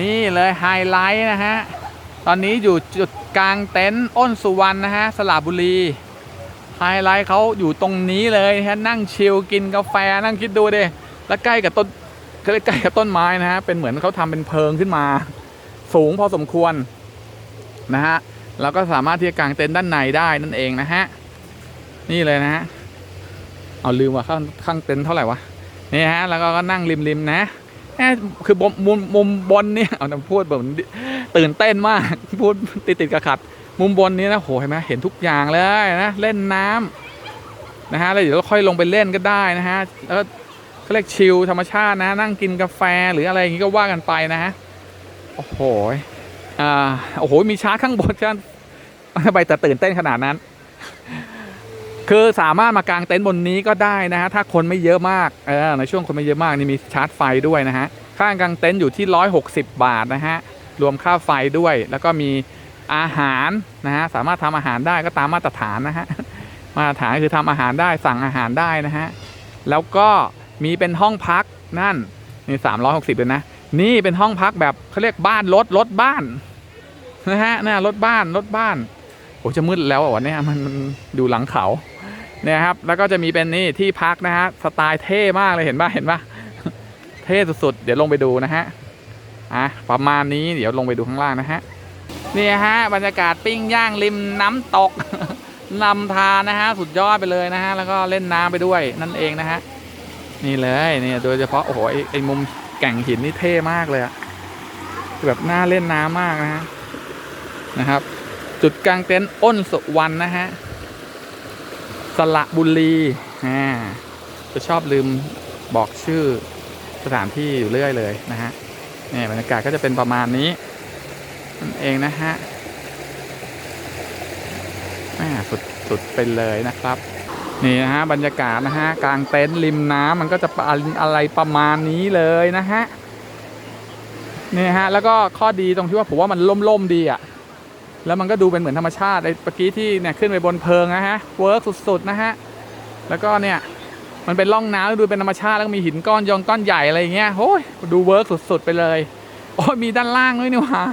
นี่เลยไฮไลท์นะฮะ ตอนนี้อยู่จุดกลางเต็นท์อ้นสุวรรณนะฮะสระบุรี ไฮไลท์เขาอยู่ตรงนี้เลยนะฮะนั่งชิลกินกาแฟนั่งคิดดูดิแล้วใกล้กับต้นใกล้กับต้นไม้นะฮะเป็นเหมือนเขาทำเป็นเพิงขึ้นมา สูงพอสมควรนะฮะเราก็สามารถที่จะกางเต็นท์ด้านในได้นั่นเองนะฮะนี่เลยนะฮะเอาลืมว่าข้างข้างเต็นท์เท่าไหร่วะนี่ฮะแล้วก็นั่งริมๆนะ คือมุมมุมมุมบนเนี่ยเอาแต่พูดแบบตื่นเต้นมากพูดติดติดกับขัด มุมบนนี้นะโหเห็นไหมเห็นทุกอย่างเลยนะเล่นน้ำนะฮะแล้วเดี๋ยวเราค่อยลงไปเล่นก็ได้นะฮะแล้วก็เขาเรียกชิลธรรมชาตินะ นั่งกินกาแฟหรืออะไรอย่างงี้ก็ว่ากันไปนะฮะโอ้โหอ่าโอ้โหมีชาร์จข้างบนกันทำไมแต่ตื่นเต้นขนาดนั้น คือสามารถมากางเต็นท์บนนี้ก็ได้นะฮะถ้าคนไม่เยอะมากเออในช่วงคนไม่เยอะมากนี่มีชาร์จไฟด้วยนะฮะค่ากางเต็นท์อยู่ที่ 160 บาทนะฮะรวมค่าไฟด้วย แล้วก็มีอาหารนะฮะสามารถทำอาหารได้ก็ตามมาตรฐานนะฮะมาตรฐานคือทำอาหารได้สั่งอาหารได้นะฮะแล้วก็มีเป็นห้องพักนั่นนี่360เลยนะนี่เป็นห้องพักแบบเขาเรียกบ้านรถรถบ้านนะฮะน่ารถบ้านรถบ้าน โอ้จะมืดแล้วอะวันเนี้ยมันดูหลังเขาเนี่ยครับ แล้วก็จะมีเป็นนี่ที่พักนะฮะสไตล์เท่มากเลยเห็นปะเห็นปะเท่สุดๆ เดี๋ยวลงไปดูนะฮะอะประมาณนี้เดี๋ยวลงไปดูข้างล่างนะฮะนี่ฮะบรรยากาศปิ้งย่างริมน้ำตกนำทานนะฮะสุดยอดไปเลยนะฮะแล้วก็เล่นน้ำไปด้วยนั่นเองนะฮะนี่เลยเนี่ยโดยเฉพาะโอ้โหไอ้ไอมุมแก่งหินนี่เท่มากเลยอะแบบน่าเล่นน้ำมากนะฮะนะครับ จุดกลางเต็นท์อ้นสุวรรณนะฮะ สระบุรีอ่าจะชอบลืมบอกชื่อสถานที่อยู่เรื่อยเลยนะฮะนี่บรรยากาศก็จะเป็นประมาณนี้นั่นเองนะฮะสุดสุดไปเลยนะครับ นี่นะฮะบรรยากาศนะฮะกลางเต็นท์ริมน้ำมันก็จะอะไรประมาณนี้เลยนะฮะนี่ฮะแล้วก็ข้อดีตรงที่ว่าผมว่ามันล่มๆดีอะ่ะ แล้วมันก็ดูเป็นเหมือนธรรมชาติไอ้เมื่อกี้ที่เนี่ยขึ้นไปบนเพิงนะฮะเวิร์กสุดๆนะฮะแล้วก็เนี่ยมันเป็นร่องน้ำดูเป็นธรรมชาติแล้วก็มีหินก้อนยองก้อนใหญ่อะไรอย่างเงี้ยโอ้ยดูเวิร์กสุดๆไปเลยโอ้ยมีด้านล่างด้วยนี่หว่า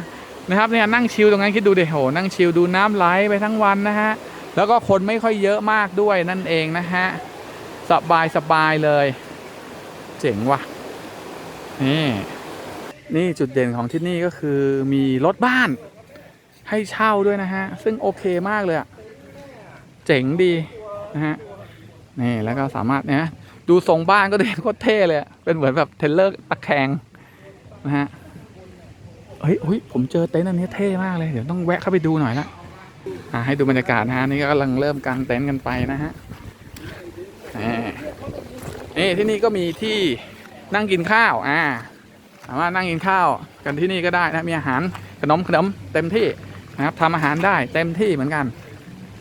นะครับเนี่ยนั่งชิลตรงนั้นคิดดูดิโหนั่งชิลดูน้ำไหลไปทั้งวันนะฮะแล้วก็คนไม่ค่อยเยอะมากด้วยนั่นเองนะฮะสบายสบายเลย เจ๋งว่ะนี่นี่จุดเด่นของที่นี่ก็คือมีรถบ้าน ให้เช่าด้วยนะฮะ ซึ่งโอเคมากเลยอะเจ๋งดีนะฮะ นี่แล้วก็สามารถเนี่ยดูทรงบ้านก็เด่นโคตรเท่เลยเป็นเหมือนแบบเทรลเลอร์ตะแคงนะฮะ เฮ้ยเฮ้ยผมเจอเต็นท์อันนี้เท่มากเลย เดี๋ยวต้องแวะเข้าไปดูหน่อยละอ่าให้ดูบรรยากาศนะฮะ นี่ก็กำลังเริ่มกางเต็นท์กันไปนะฮะนี่นี่ที่นี่ก็มีที่นั่งกินข้าวอ่าสามารถนั่งกินข้าวกันที่นี่ก็ได้นะมีอาหารขนมขนมเต็มที่ นะครับทำอาหารได้เต็มที่เหมือนกัน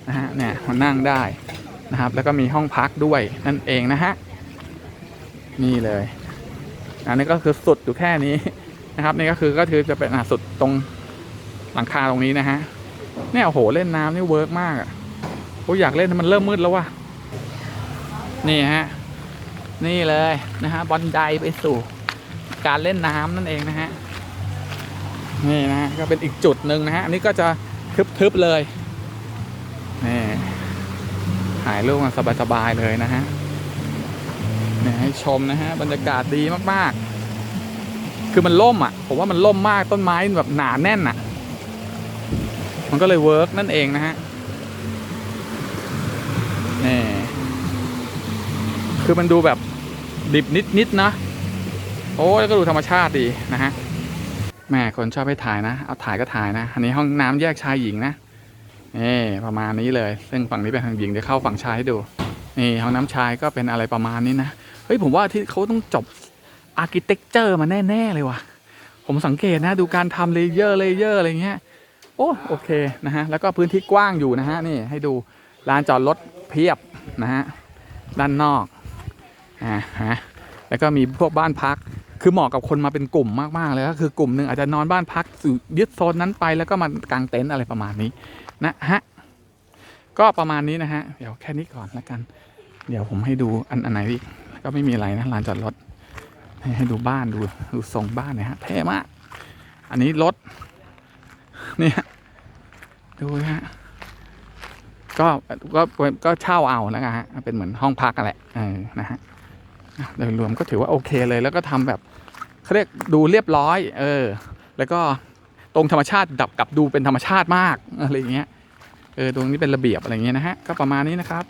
นะฮะเนี่ยมันนั่งได้นะครับ แล้วก็มีห้องพักด้วยนั่นเองนะฮะนี่เลยอันนี้ก็คือสุดอยู่แค่นี้นะครับ นี่ก็คือก็คือจะเป็นอะสุดตรงหลังคาตรงนี้นะฮะเนี่ยโอ้โหเล่นน้ำนี่เวิร์กมากอะโอ้อยากเล่นแต่มันเริ่มมืดแล้วว่ะนี่ฮะนี่เลยนะฮะบอลไดไปสู่การเล่นน้ำนั่นเองนะฮะ นี่นะฮะก็เป็นอีกจุดหนึ่งนะฮะอันนี้ก็จะทึบๆเลยนี่ถ่ายรูปกันสบายๆเลยนะฮะนี่ให้ชมนะฮะบรรยากาศดีมากๆ คือมันล่มอะ ผมว่ามันล่มมากต้นไม้แบบหนาแน่นอะ มันก็เลยเวิร์กนั่นเองนะฮะนี่คือมันดูแบบดิบนิดๆนะ โอ้แล้วก็ดูธรรมชาติดีนะฮะ แม่คนชอบให้ถ่ายนะ เอาถ่ายก็ถ่ายนะ อันนี้ห้องน้ำแยกชายหญิงนะนี่ประมาณนี้เลย ซึ่งฝั่งนี้เป็นทางหญิงเดี๋ยวเข้าฝั่งชายให้ดู นี่ห้องน้ำชายก็เป็นอะไรประมาณนี้นะ เฮ้ยผมว่าที่เขาต้องจบอาร์กิเต็กเจอร์มาแน่ ๆ เลยว่ะ ผมสังเกตนะดูการทำเลเยอร์เลเยอร์อะไรเงี้ย โอ้โอเคนะฮะ แล้วก็พื้นที่กว้างอยู่นะฮะ นี่ให้ดูลานจอดรถเพียบนะฮะ ด้านนอก อ่าฮะ แล้วก็มีพวกบ้านพัก คือเหมาะกับคนมาเป็นกลุ่มมากๆเลยก็คือกลุ่มหนึ่งอาจจะนอนบ้านพักยึดโซนนั้นไปแล้วก็มากางเต็นท์อะไรประมาณนี้นะฮะก็ประมาณนี้นะฮะเดี๋ยวแค่นี้ก่อนแล้วกัน เดี๋ยวผมให้ดูอันอันไหนอีกก็ไม่มีอะไรนะลานจอดรถให้ให้ดูบ้านดูดูทรงบ้านนะฮะเท่มาก อันนี้รถเนี่ยดูฮะก็ก็ก็เช่าเอาแล้วกันฮะเป็นเหมือนห้องพักกันแหละเออนะฮะ โดยรวมก็ถือว่าโอเคเลย แล้วก็ทำแบบเขาเรียกดูเรียบร้อย เออ แล้วก็ตรงธรรมชาติดับกับดูเป็นธรรมชาติมากอะไรอย่างเงี้ยเออตรงนี้เป็นระเบียบอะไรอย่างเงี้ยนะฮะก็ประมาณนี้นะครับ